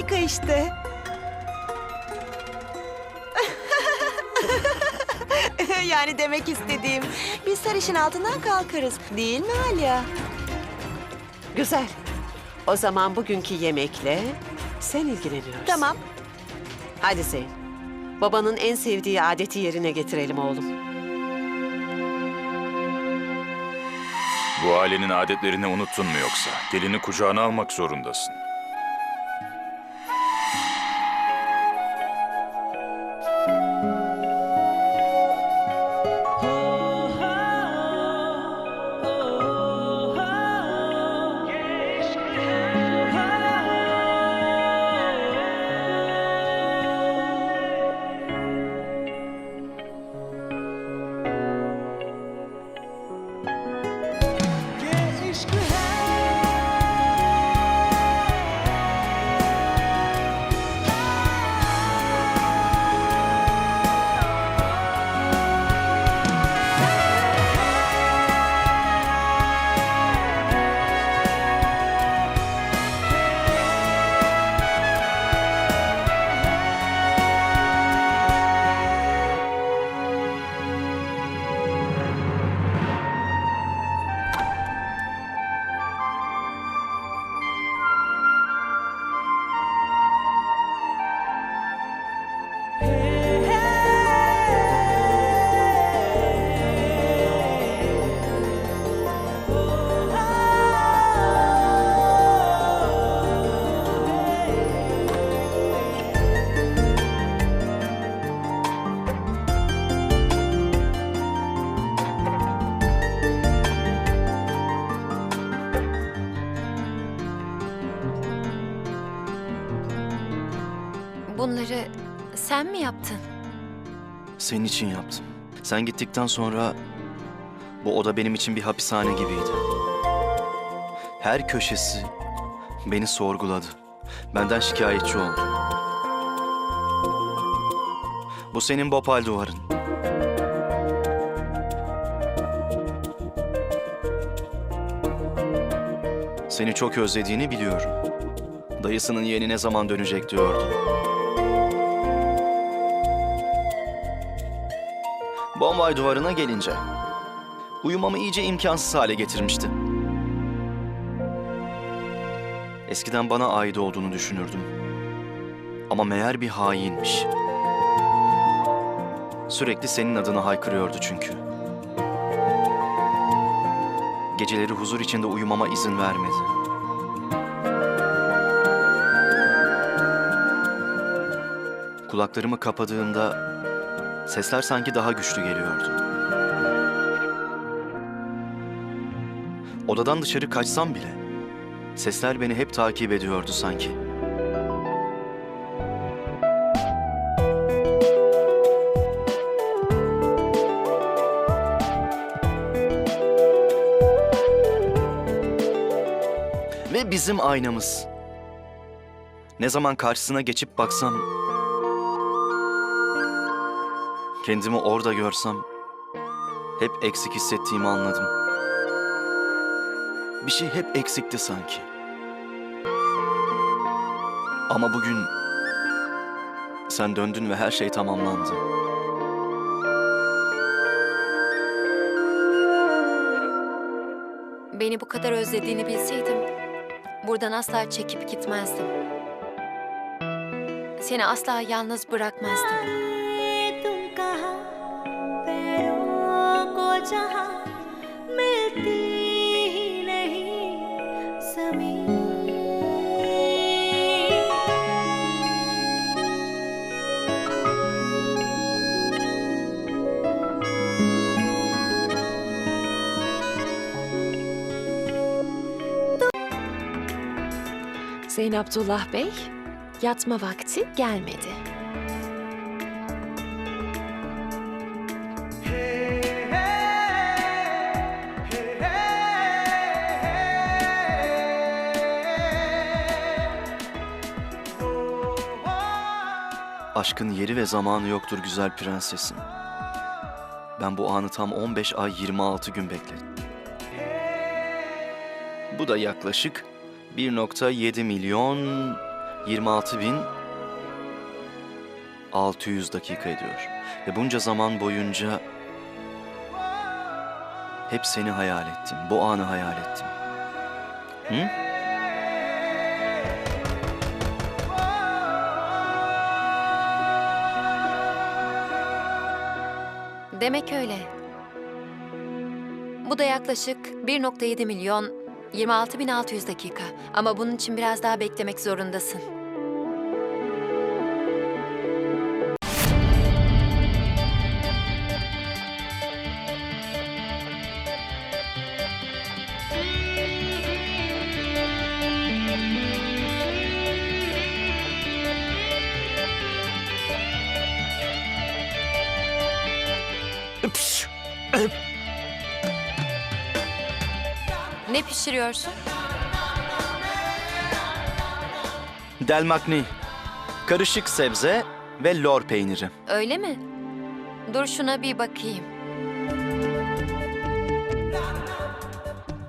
Harika işte. yani demek istediğim biz her işin altından kalkarız. Değil mi Alya? Güzel. O zaman bugünkü yemekle sen ilgileniyorsun. Tamam. Hadi Zeyn. Babanın en sevdiği adeti yerine getirelim oğlum. Bu ailenin adetlerini unuttun mu yoksa? Gelini kucağına almak zorundasın. Bunları sen mi yaptın? Senin için yaptım. Sen gittikten sonra bu oda benim için bir hapishane gibiydi. Her köşesi beni sorguladı. Benden şikayetçi oldu. Bu senin bopal duvarın. Seni çok özlediğini biliyorum. Dayısının yeğeni ne zaman dönecek diyordu. Bombay duvarına gelince uyumamı iyice imkansız hale getirmişti. Eskiden bana ait olduğunu düşünürdüm. Ama meğer bir hainmiş. Sürekli senin adını haykırıyordu çünkü. Geceleri huzur içinde uyumama izin vermedi. Kulaklarımı kapadığımda Sesler sanki daha güçlü geliyordu. Odadan dışarı kaçsam bile sesler beni hep takip ediyordu sanki. Ve bizim aynamız. Ne zaman karşısına geçip baksam Kendimi orada görsem hep eksik hissettiğimi anladım. Bir şey hep eksikti sanki. Ama bugün sen döndün ve her şey tamamlandı. Beni bu kadar özlediğini bilseydim buradan asla çekip gitmezdim. Seni asla yalnız bırakmazdım. Zeyn Abdullah Bey, yatma vakti gelmedi. Aşkın yeri ve zamanı yoktur güzel prensesim. Ben bu anı tam 15 ay 26 gün bekledim. Bu da yaklaşık 1.7 milyon 26.600 dakika ediyor. Ve bunca zaman boyunca hep seni hayal ettim. Bu anı hayal ettim. Hı? Demek öyle. Bu da yaklaşık 1.7 milyon 26.600 dakika. Ama bunun için biraz daha beklemek zorundasın. Ne pişiriyorsun? Del Magni. Karışık sebze ve lor peyniri. Öyle mi? Dur şuna bir bakayım.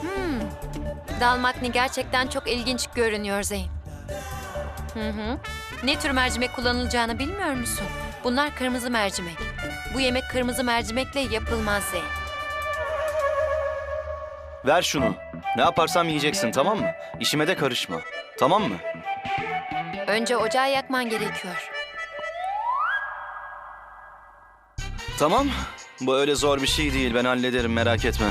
Hmm. Dal gerçekten çok ilginç görünüyor Zeyn. Hı hı. Ne tür mercimek kullanılacağını bilmiyor musun? Bunlar kırmızı mercimek. Bu yemek kırmızı mercimekle yapılmaz Zeyn. Ver şunu. Ne yaparsam yiyeceksin tamam mı? İşime de karışma. Tamam mı? Önce ocağı yakman gerekiyor. Tamam. Bu öyle zor bir şey değil. Ben hallederim merak etme.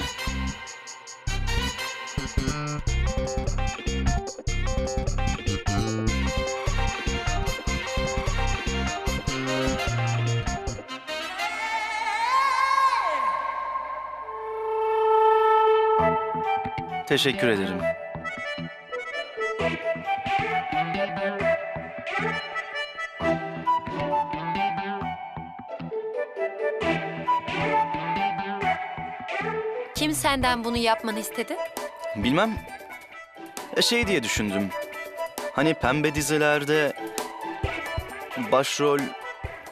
Teşekkür ederim. Kim senden bunu yapmanı istedi? Bilmem. E, Şey diye düşündüm. Hani pembe dizilerde başrol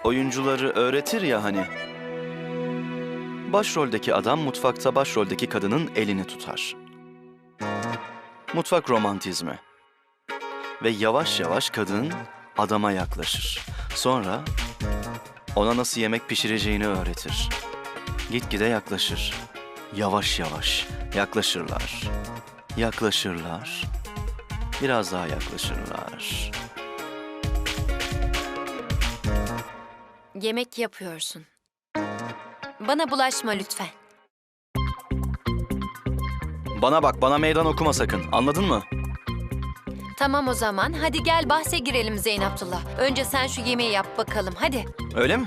oyuncuları öğretir ya hani. Başroldeki adam mutfakta başroldeki kadının elini tutar. Mutfak romantizmi. Ve yavaş yavaş kadın adama yaklaşır. Sonra ona nasıl yemek pişireceğini öğretir. Gitgide yaklaşır. Yavaş yavaş yaklaşırlar. Yaklaşırlar. Biraz daha yaklaşırlar. Yemek yapıyorsun. Bana bulaşma lütfen. Bana bak, bana meydan okuma sakın. Anladın mı? Tamam o zaman. Hadi gel bahse girelim Zeyn Abdullah. Önce sen şu yemeği yap bakalım. Hadi. Öyle mi?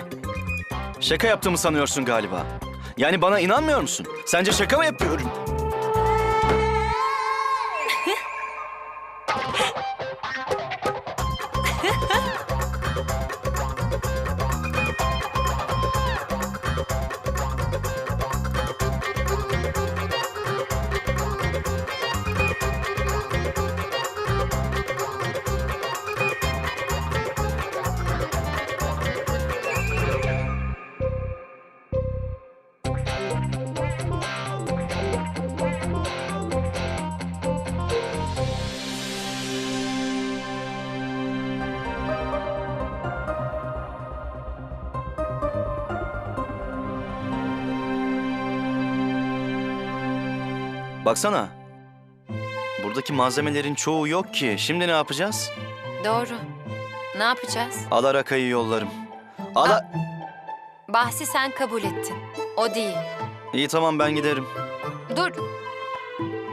Şaka yaptığımı sanıyorsun galiba. Yani bana inanmıyor musun? Sence şaka mı yapıyorum? Baksana. Buradaki malzemelerin çoğu yok ki. Şimdi ne yapacağız? Doğru. Ne yapacağız? Alaraka'yı yollarım. Ala... Bahsi sen kabul ettin. O değil. İyi tamam ben giderim. Dur.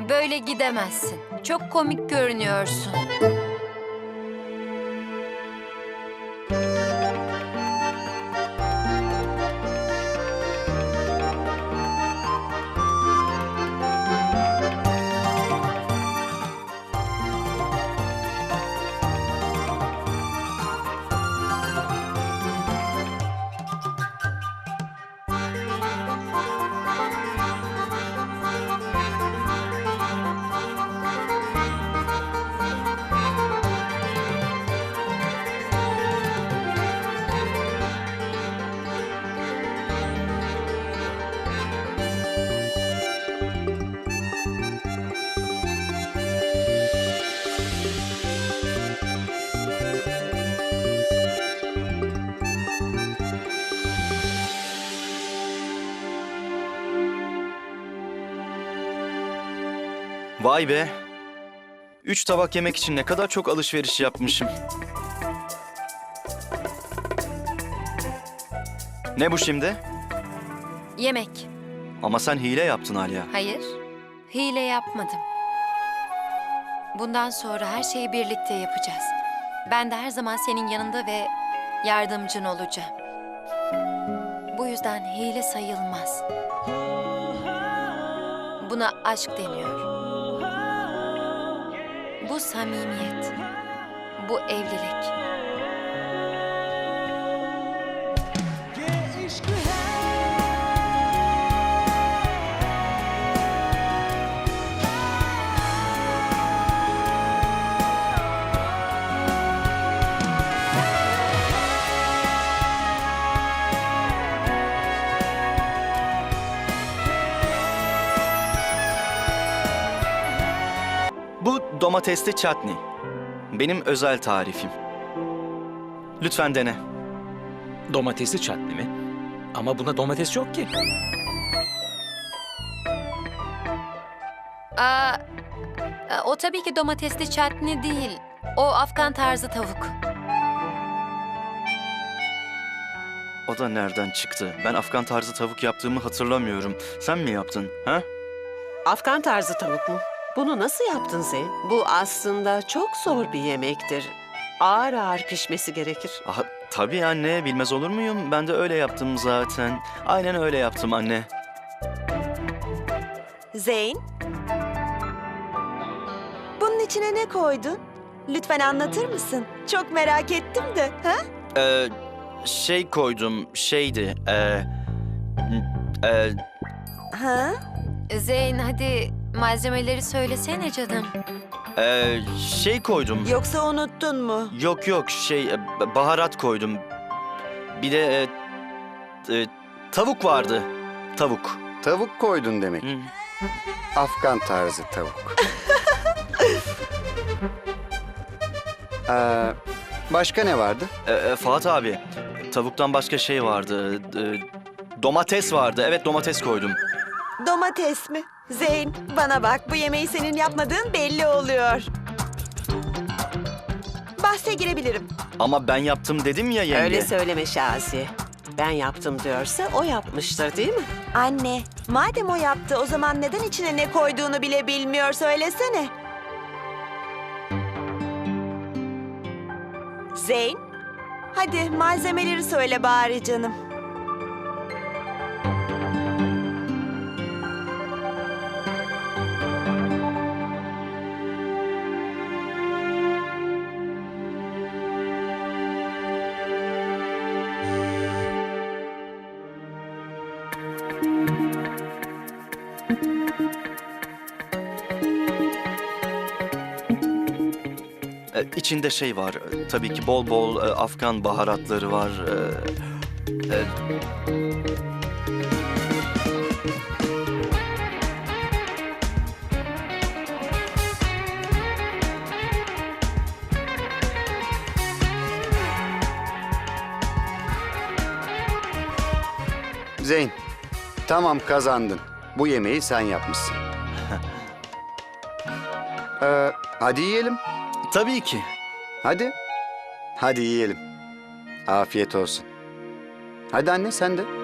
Böyle gidemezsin. Çok komik görünüyorsun. Vay be. Üç tabak yemek için ne kadar çok alışveriş yapmışım. Ne bu şimdi? Yemek. Ama sen hile yaptın Alya. Hayır, hile yapmadım. Bundan sonra her şeyi birlikte yapacağız. Ben de her zaman senin yanında ve yardımcın olacağım. Bu yüzden hile sayılmaz. Buna aşk deniyor. Bu samimiyet. Bu evlilik. Domatesli chutney. Benim özel tarifim. Lütfen dene. Domatesli çatni mi? Ama buna domates yok ki. Aa, e, o tabii ki domatesli çatni değil. O Afgan tarzı tavuk. O da nereden çıktı? Ben Afgan tarzı tavuk yaptığımı hatırlamıyorum. Sen mi yaptın? Ha? Afgan tarzı tavuk mu? Bunu nasıl yaptın Zeyn? Bu aslında çok zor bir yemektir. Ağır ağır pişmesi gerekir. Aha, tabii anne, bilmez olur muyum? Ben de öyle yaptım zaten. Aynen öyle yaptım anne. Zeyn? Bunun içine ne koydun? Lütfen anlatır mısın? Çok merak ettim de. Ha? Ee, şey koydum, şeydi. Ee, e, Ha? Zeyn hadi malzemeleri söylesene canım. e, şey koydum. Yoksa unuttun mu? Yok yok, şey e, baharat koydum. Bir de e, e, tavuk vardı. Tavuk. Tavuk koydun demek. Hı. Afgan tarzı tavuk. Ee, başka ne vardı? E, e, Fuat abi, tavuktan başka şey vardı. E, domates vardı. Evet domates koydum. Domates mi? Zeyn, bana bak bu yemeği senin yapmadığın belli oluyor. Bahse girebilirim. Ama ben yaptım dedim ya yenge. Öyle söyleme Şaziye. Ben yaptım diyorsa o yapmıştır değil mi? Anne, madem o yaptı o zaman neden içine ne koyduğunu bile bilmiyor söylesene. Zeyn, hadi malzemeleri söyle bari canım. İçinde şey var. e, Tabii ki bol bol e, Afgan baharatları var. e, e, Zeyn, tamam kazandın. Bu yemeği sen yapmışsın. ee, hadi yiyelim. Tabii ki. Hadi. Hadi yiyelim. Afiyet olsun. Hadi anne sen de.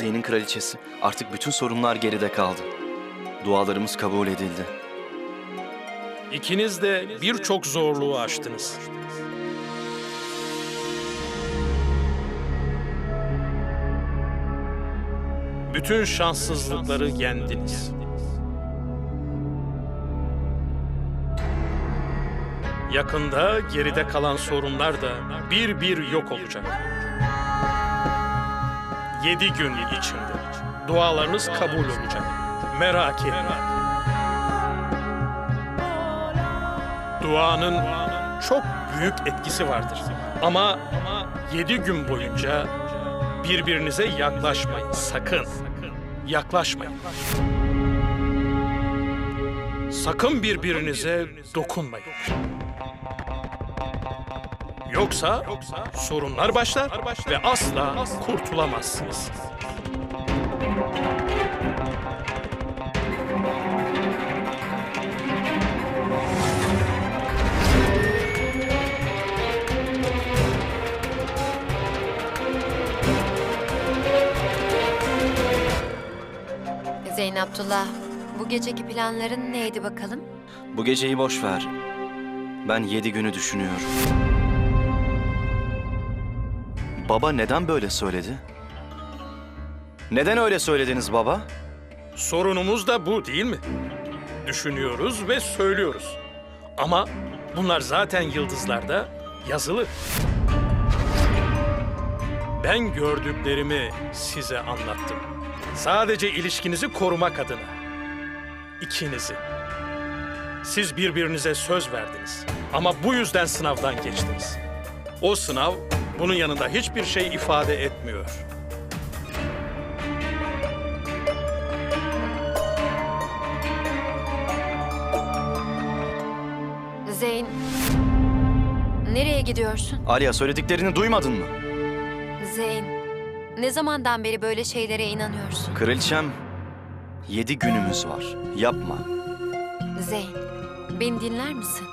Zeyn'in kraliçesi. Artık bütün sorunlar geride kaldı. Dualarımız kabul edildi. İkiniz de birçok zorluğu aştınız. Bütün şanssızlıkları yendiniz. Yakında geride kalan sorunlar da bir bir yok olacak. Yedi gün içinde dualarınız kabul olacak. Merak etmeyin. Duanın çok büyük etkisi vardır. Ama yedi gün boyunca birbirinize yaklaşmayın. Sakın. Yaklaşmayın. Sakın birbirinize dokunmayın. Yoksa sorunlar başlar ve asla kurtulamazsınız. Zeyn Abdullah, bu geceki planların neydi bakalım? Bu geceyi boş ver. Ben yedi günü düşünüyorum. Baba neden böyle söyledi? Neden öyle söylediniz baba? Sorunumuz da bu değil mi? Düşünüyoruz ve söylüyoruz. Ama bunlar zaten yıldızlarda yazılı. Ben gördüklerimi size anlattım. Sadece ilişkinizi korumak adına. İkinizi. Siz birbirinize söz verdiniz. Ama bu yüzden sınavdan geçtiniz. O sınav bunun yanında hiçbir şey ifade etmiyor. Zeyn, nereye gidiyorsun? Alya söylediklerini duymadın mı? Zeyn, ne zamandan beri böyle şeylere inanıyorsun? Kraliçem, yedi günümüz var. Yapma. Zeyn, beni dinler misin?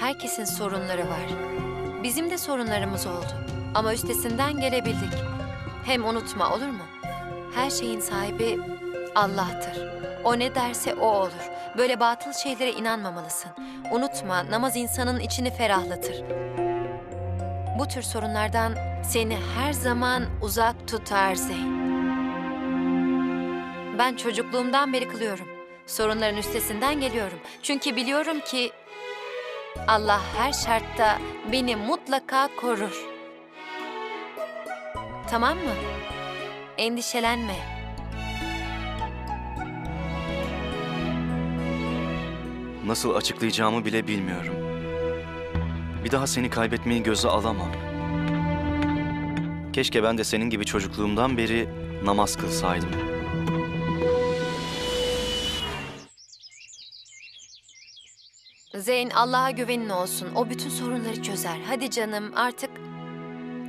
Herkesin sorunları var. Bizim de sorunlarımız oldu. Ama üstesinden gelebildik. Hem unutma olur mu? Her şeyin sahibi Allah'tır. O ne derse o olur. Böyle batıl şeylere inanmamalısın. Unutma, namaz insanın içini ferahlatır. Bu tür sorunlardan seni her zaman uzak tutar Zeyn. Ben çocukluğumdan beri kılıyorum. Sorunların üstesinden geliyorum. Çünkü biliyorum ki Allah her şartta beni mutlaka korur. Tamam mı? Endişelenme. Nasıl açıklayacağımı bile bilmiyorum. Bir daha seni kaybetmeyi göze alamam. Keşke ben de senin gibi çocukluğumdan beri namaz kılsaydım. Zeyn Allah'a güvenin olsun. O bütün sorunları çözer. Hadi canım artık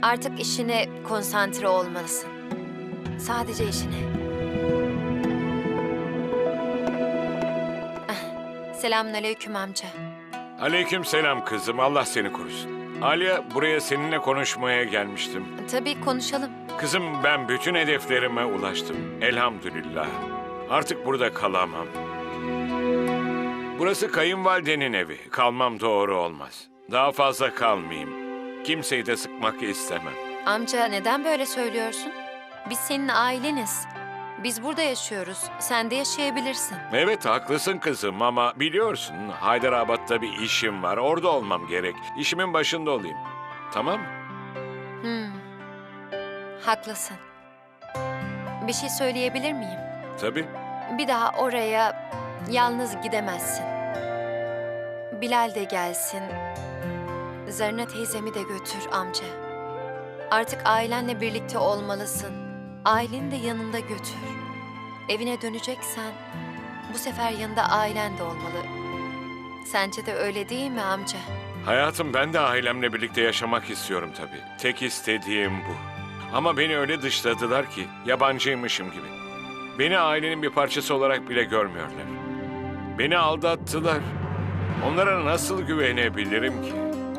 artık işine konsantre olmalısın. Sadece işine. Ah, Selamünaleyküm amca. Aleyküm selam kızım. Allah seni korusun. Aliye buraya seninle konuşmaya gelmiştim. Tabii konuşalım. Kızım ben bütün hedeflerime ulaştım. Elhamdülillah. Artık burada kalamam. Burası kayınvalidenin evi. Kalmam doğru olmaz. Daha fazla kalmayayım. Kimseyi de sıkmak istemem. Amca neden böyle söylüyorsun? Biz senin aileniz. Biz burada yaşıyoruz. Sen de yaşayabilirsin. Evet haklısın kızım ama biliyorsun Haydarabad'da bir işim var. Orada olmam gerek. İşimin başında olayım. Tamam mı? Hmm. Haklısın. Bir şey söyleyebilir miyim? Tabii. Bir daha oraya yalnız gidemezsin. Bilal de gelsin. Zarina teyzemi de götür amca. Artık ailenle birlikte olmalısın. Aileni de yanında götür. Evine döneceksen bu sefer yanında ailen de olmalı. Sence de öyle değil mi amca? Hayatım ben de ailemle birlikte yaşamak istiyorum tabii. Tek istediğim bu. Ama beni öyle dışladılar ki yabancıymışım gibi. Beni ailenin bir parçası olarak bile görmüyorlar. Beni aldattılar. Onlara nasıl güvenebilirim ki?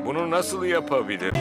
Bunu nasıl yapabilirim?